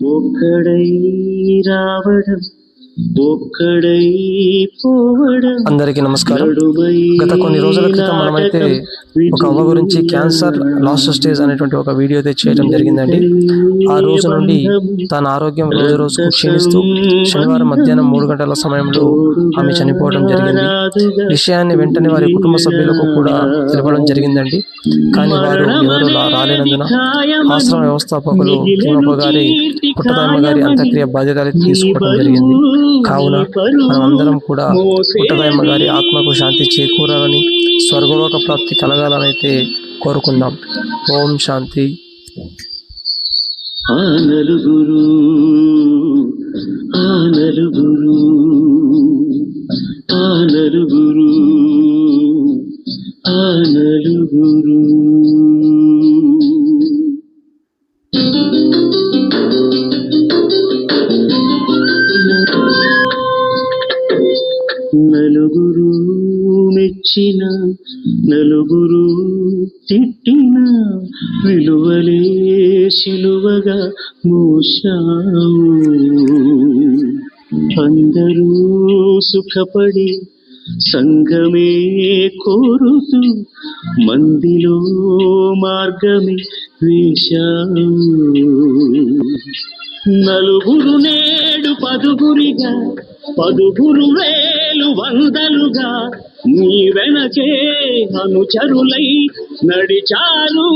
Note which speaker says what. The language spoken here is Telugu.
Speaker 1: പൂക്കടൈരാവണം
Speaker 2: అందరికీ నమస్కారం. గత కొన్ని రోజుల క్రితం మనమైతే ఒక అవ్వ గురించి క్యాన్సర్ లాస్ట్ స్టేజ్ అనేటువంటి ఒక వీడియో అయితే చేయడం జరిగిందండి. ఆ రోజు నుండి తన ఆరోగ్యం రోజు రోజుకు క్షీణిస్తూ శనివారం మధ్యాహ్నం మూడు గంటల సమయంలో ఆమె చనిపోవడం జరిగింది. విషయాన్ని వెంటనే వారి కుటుంబ సభ్యులకు కూడా తెలపడం జరిగిందండి. కానీ వారు ఎవరు రాలేనందున ఆశ్రమ వ్యవస్థాపకులు గారి పుట్టదమ్మ గారి అంత్యక్రియ బాధ్యతలు తీసుకోవడం జరిగింది. కావున మనమందరం కూడా పుట్టదయమ్మ గారి ఆత్మకు శాంతి చేకూరాలని స్వర్గలోక ప్రాప్తి కలగాలని అయితే కోరుకుందాం. ఓం శాంతి.
Speaker 1: ఆ నలుగురు ఆ నలుగురు నలుగురు మెచ్చిన నలుగురు తిట్టిన విలువలే శిలువగా మోసావు అందరూ సుఖపడి సంగమే కోరుతూ మందిలో మార్గమే వేశావు. నలుగురు నేడు పదుగురిగా పదుగురు వేలు వందలుగా నీ వెనకే అనుచరులై నడిచారు.